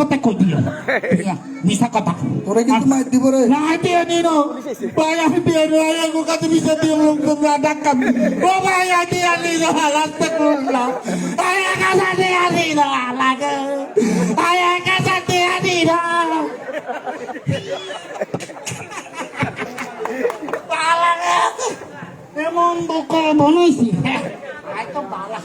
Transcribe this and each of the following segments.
কথা কই দিও মিশা কথা। তোরে কিন্তু মার দিব রে। না দিয়ে নিন ভাই আমি বিয়ে নয় গো কাছে বিষয় দিয়ে লোক তোমরা ডাক্তার ও ভাই আদি আনি না রাস্তা করলাম আয় কাছে দিয়ে আনি না লাগে। আয় কাছে দিয়ে আনি না এমন দুঃখ বনাইছি। আয় তো বালা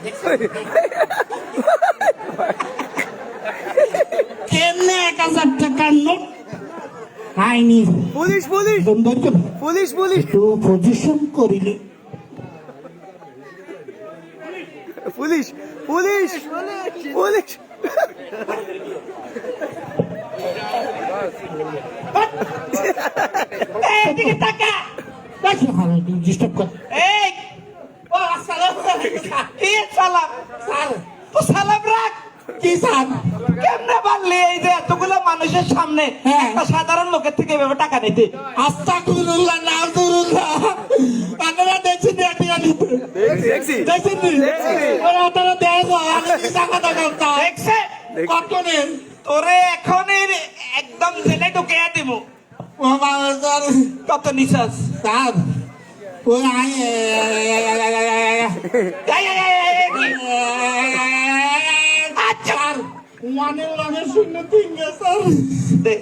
কেমনে এক টাকার আইনি পুলিশ পুলিশ। Police police. একটু পজিশন করিলে। Police police police. এদিকে টাকা দেখি ভালো ডিস্টার্ব কর। এই ও আসসালাম কি সালাম? তো সালাম রাখ। কি স্যার কেমনে পারলি এই যে এতগুলো মানুষের সামনে হ্যাঁ। একটা সাধারণ লোকের থেকে এভাবে টাকা নিতে আস্তাকুরুল্লাহ নাজুরুল্লাহ আপনারা দেখছেন এটা নিতে দেখছি দেখছেন দেখছি। ওরা আপনারা দেখো আমি টাকা টাকা দেখছে কত নেন তোরে এখন একদম জেলে ঢুকে দিব ও কত নিশ্বাস স্যার ওই আচ্ছা স্যার শূন্য তিন দে।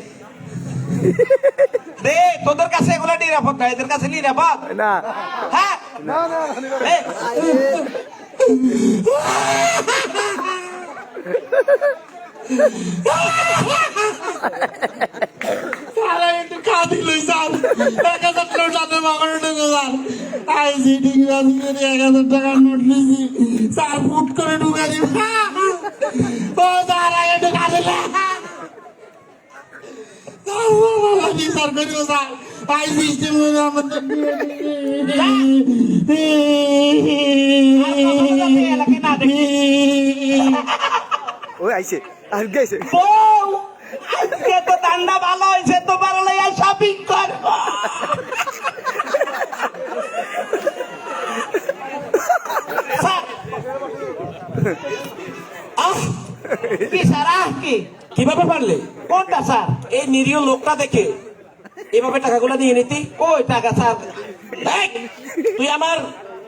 দে তোদের কাছে এগুলো নিরাপদ না এদের কাছে নিরাপদ। না। হ্যাঁ। না না এই, একটু এক হাজার টাকা সাথে মাগড় ঢুকে আই সিটি বাজি করে এক হাজার টাকার নোট নিয়েছি। স্যার ফুট করে ঢুকে ও করিও স্যার আই সিস্টেম। ওই আইছে আর গেছে বউ আজকে তো ঠান্ডা ভালো হয়েছে তোমার লইয়া শপিং করব স্যার। আহ, কি স্যার আহ কি কীভাবে পারলে? কোনটা স্যার? এই নিরীহ লোকটা দেখে। এভাবে টাকাগুলো নিয়ে নিতি? ওই টাকা স্যার? তুই আমার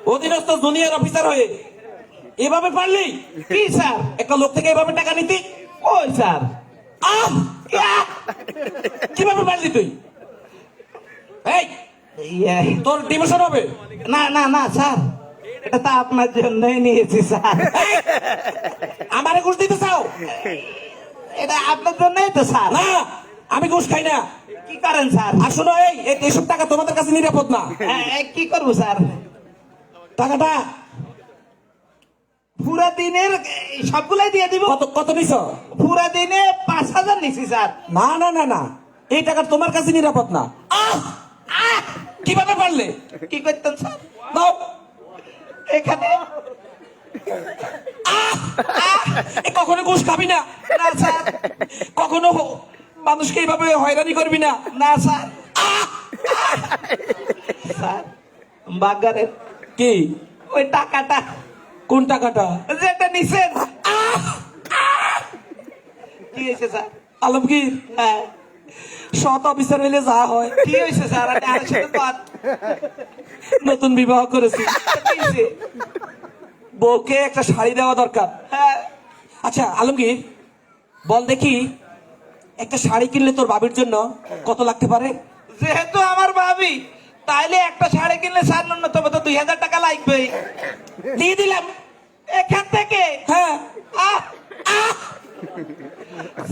অধীনস্থ জুনিয়র অফিসার হয়ে এভাবে পারলি? কি স্যার? একটা লোক থেকে এভাবে টাকা নিতি? ওই স্যার? আহ! কীভাবে পারলি তুই? এই তোর ডিমোশন হবে? না না না স্যার। এটা তো আপনার জন্যই নিয়েছি স্যার। আমার ঘুষ দিতে চাও? এটা আপনার জন্যই তো স্যার। না আমি ঘুষ খাই না। কি করেন স্যার? আর শোনো এই এই- এইসব টাকা তোমাদের কাছে নিরাপদ না। এ, কি করব স্যার? টাকাটা পুরা দিনের সবগুলাই দিয়ে দিব। কত কত নিছ? পুরা দিনে পাঁচ হাজার নিছি স্যার। না না না না এই টাকা তোমার কাছে নিরাপদ না! কীভাবে পারলে? কি করতেন স্যার? এখানে কখনো ঘুষ খাবি না? না স্যার। কখনো মানুষকে এইভাবে হয়রানি করবি না? না স্যার। স্যার কি? ওই টাকাটা। কোন টাকাটা? যেটা নিছেন। কি হয়েছে স্যার? আলমগীর হ্যাঁ। সৎ অফিসার হইলে যা হয়। কি হয়েছে স্যার? নতুন বিবাহ করেছি? বউকে একটা শাড়ি দেওয়া দরকার। হ্যাঁ। আচ্ছা আলমগীর বল দেখি একটা শাড়ি কিনলে তোর বাবির জন্য কত লাগতে পারে? যেহেতু আমার বাবি তাইলে একটা শাড়ি কিনলে স্যার ন্যূনতম তো দুই হাজার টাকা লাগবে। দিয়ে দিলাম। এখান থেকে? হ্যাঁ।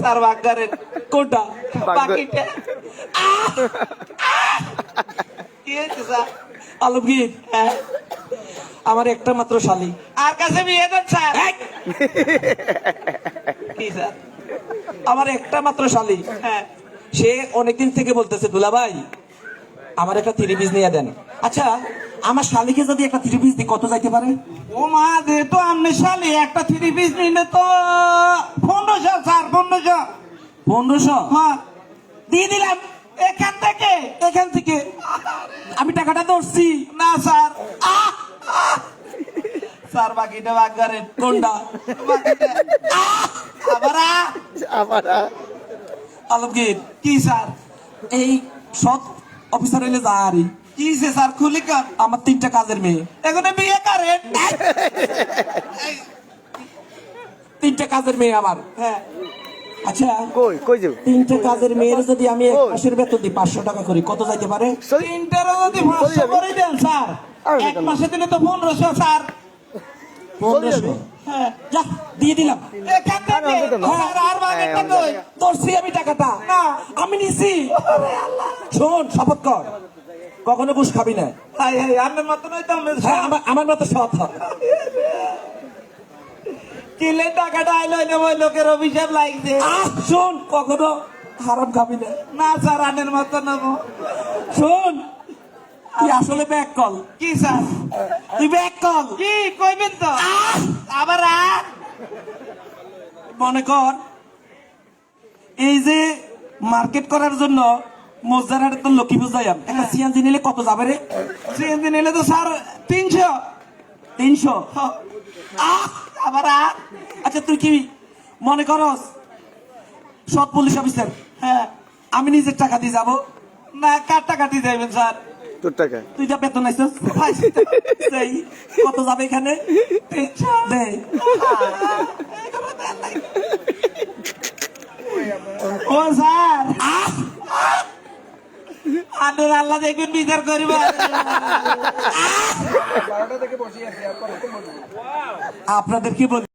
স্যার বাগারের কোনটা? বাকিটা। কি হয়েছে স্যার? আলমগীর হ্যাঁ। আমার একটা মাত্র শালি। আর কাছে বিয়ে দেন স্যার কি স্যার? আমার একটা মাত্র শালি। হ্যাঁ। সে অনেকদিন থেকে বলতেছে দুলা ভাই আমার একটা থ্রি পিস নিয়ে দেন। আচ্ছা আমার শালিকে যদি একটা থ্রি পিস দিই কত যাইতে পারে? ও মা দে তো আপনি শালি একটা থ্রি পিস নিলে তো পনেরোশো স্যার পনেরোশো। পনেরোশো? হ্যাঁ দিয়ে দিলাম। এখান থেকে। এখান থেকে। আমি টাকাটা ধরছি। না স্যার। আহ, আহ। স্যার বাকিটা বাগারের কোনটা আবার আহ। আলমগীর কি স্যার এই সৎ অফিসার হইলে যা আরই কি সে স্যার খুলি কান আমার তিনটা কাজের মেয়ে এখানে বিয়ে করেন তিনটা কাজের মেয়ে আমার হ্যাঁ আচ্ছা কই কই যাও তিনটা কাজের মেয়ের যদি আমি এক। মাসের বেতন দিই পাঁচশো টাকা করি। কত যাইতে পারে? তিনটারও যদি পাঁচশো করে দেন স্যার আর এক মাসে দিলে তো পনেরোশো স্যার। পনেরোশো? হ্যাঁ যা দিয়ে দিলাম। এখান থেকে আর কেন? স্যার, আর বাগেরটা কই? ধরছি আমি টাকাটা। না। আমি নিছি। শোন শপথ কর। কখনো ঘুষ খাবি না। আমরা হ্যাঁ আমার- মতো সৎ হ। কিলে টাকাটা আইলো হইলে ওই লোকের অভিশাপ লাগছে। শোন কখনো হারাম খাবি না। না স্যার আনের মতো নেব। শোন তুই আসলে ব্যাক কল কি স্যার? তুই ব্যাক কল কি কইবেন তো? আবার আর মনে কর এই যে মার্কেট করার জন্য মজারহাটে তো লক্ষ্মী পূজায়াম একটা সিএনজি নিলে কত যাবে রে? সিএনজি নিলে তো স্যার তিনশো। তিনশো? আবার আর আচ্ছা তুই কি মনে করস? সৎ পুলিশ অফিসার হ্যাঁ। আমি নিজের টাকা দিয়ে যাব। না কার টাকা দিয়ে যাবেন স্যার? তোর টাকা তুই যা বেতন আইসস দেই কত যাবে এখানে? দে। ও স্যার। আদের আল্লাহ দেখবেন বিচার করিব। আপনাদের কি বলি?